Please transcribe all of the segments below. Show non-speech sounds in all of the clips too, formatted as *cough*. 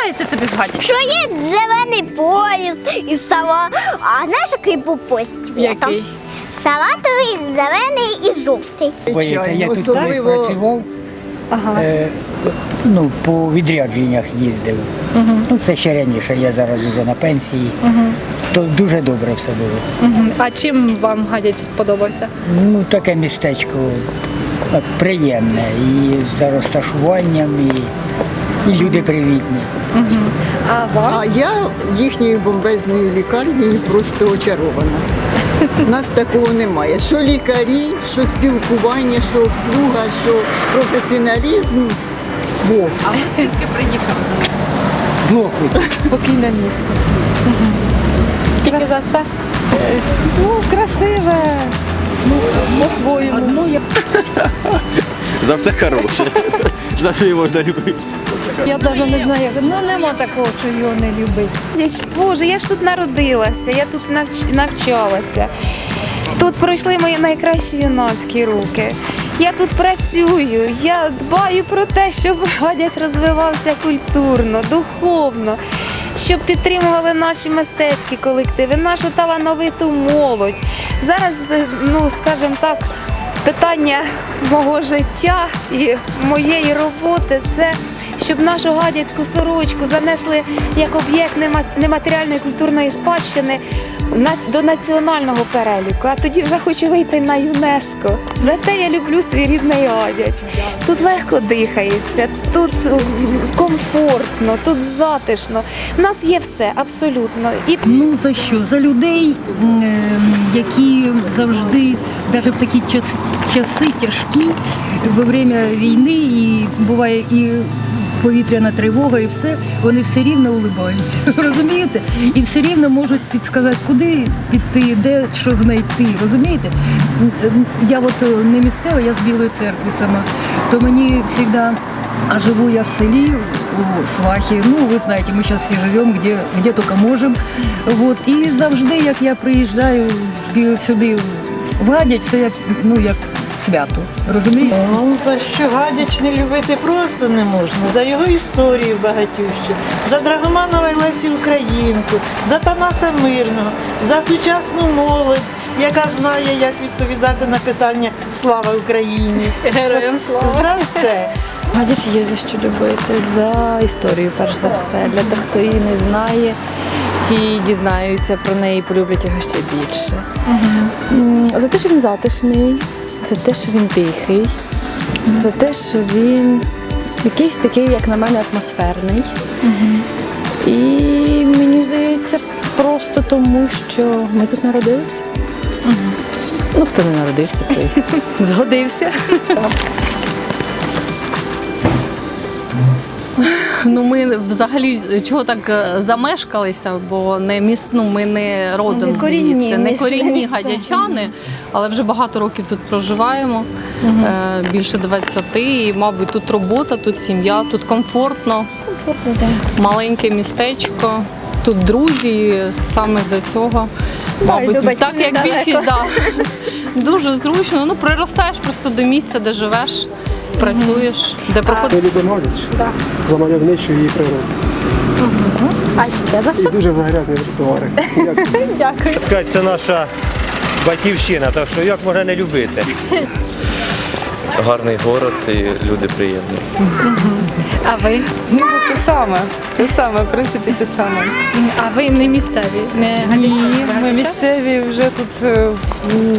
подобається тобі в Гадячі? Що є зелений поїзд і сала. А знаєш, який був поїзд? Який? Салатовий, зелений і жовтий. Боїться, я тут Особливо працював, Ага. е, ну, по відрядженнях їздив. Ну, це ще раніше, я зараз вже на пенсії. То дуже добре все було. Мгм. А чим вам Гадяч сподобався? Ну, таке містечко е, приємне і з розташуванням, і, і люди привітні. А вам? А я їхньою бомбезною лікарнею просто очарована. У нас такого немає. Що лікарі, що спілкування, що обслуга, що професіоналізм. Бог. А ви звідки приїхали? Злоху. Спокійне місто. Тільки за це? Ну, красиве. Ну, по-своєму. Ну, За все хороше. За що її можна любити. Я навіть не знаю, як. Ну нема такого, що його не любить. Боже, я ж тут народилася, я тут навч- навчалася. Тут пройшли мої найкращі юнацькі роки. Я тут працюю, я дбаю про те, щоб Гадяч розвивався культурно, духовно, щоб підтримували наші мистецькі колективи, нашу талановиту молодь. Зараз, ну скажімо так, питання мого життя і моєї роботи це щоб нашу гадяцьку сорочку занесли як об'єкт нема- нематеріальної культурної спадщини до національного переліку. А тоді вже хочу вийти на ЮНЕСКО. Зате я люблю свій рідний гадяч. Тут легко дихається, тут комфортно, тут затишно. У нас є все абсолютно. І Ну за що? За людей, е, які завжди, навіть в такі час, часи тяжкі, во время війни, і буває і повітряна тривога, і все, вони все рівно улибаються. *laughs* Розумієте? І все рівно можуть підсказати, куди піти, де що знайти. Розумієте? Я от е, не місцева, я з Білої церкви сама, то мені завжди а живу я в селе, у Свахі. Ну, ви знаєте, ми зараз всі живемо, де, де тільки можемо. Вот. І завжди, як я приїжджаю сюди в Гадяч, це як, ну, як свято. Розумієте? Ну за що Гадяч не любити просто не можна. За його історію багатющу, за Драгоманова і Лесі Українку, за Панаса Мирного, за сучасну молодь, яка знає, як відповідати на питання Слава Україні. Героям слава. За все. Гадяч є за що любити, за історію, перш за все. Для тих, хто її не знає, ті дізнаються про неї і полюблять його ще більше. М, За те, що він затишний, за те, що він тихий, за те, що він якийсь такий, як на мене, атмосферний. І мені здається, просто тому, що ми тут народилися. Ну, хто не народився, той *laughs* згодився. *laughs* Ну ми взагалі чого так е, замешкалися, бо не міс... ну, ми не родом Не корінні, звідси, не корінні гадячани, але вже багато років тут проживаємо, е, більше 20, і, мабуть, тут робота, тут сім'я, тут комфортно, маленьке містечко, тут друзі, саме за цього. Мабуть, батьків так як недалеко. більшість, да, дуже зручно. Ну, приростаєш просто до місця, де живеш, працюєш, де проходиш. Ти люди Гадяч за мальовничу її природу. а ще за І дуже за грязні тротуари. Дякую. *laughs* Сказати, це наша батьківщина, так що як можна не любити? Гарний город і люди приємні. А ви? Ну, те саме, те саме, в принципі, те саме. А ви не місцеві? Не Ні, ми місцеві вже тут. е, м,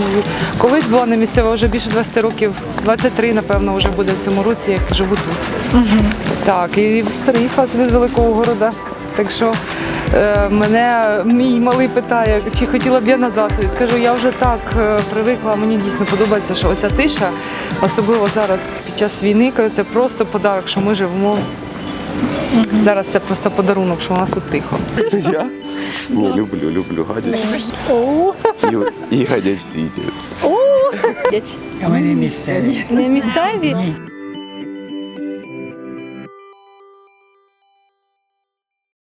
Колись була не місцева, вже більше 20 років, 23, напевно, вже буде в цьому році, як живу тут. Так, і приїхала сюди з великого города. Так що мене мій малий питає, чи хотіла б я назад. Кажу, я вже так е, привикла, мені дійсно подобається, що оця тиша, особливо зараз під час війни, коли це просто подарок, що ми живемо. Зараз це просто подарунок, що у нас тут тихо. Я? Ні, люблю, люблю Гадяч. І, Гадяч Сіті. Не місцеві. Не місцеві? Ні.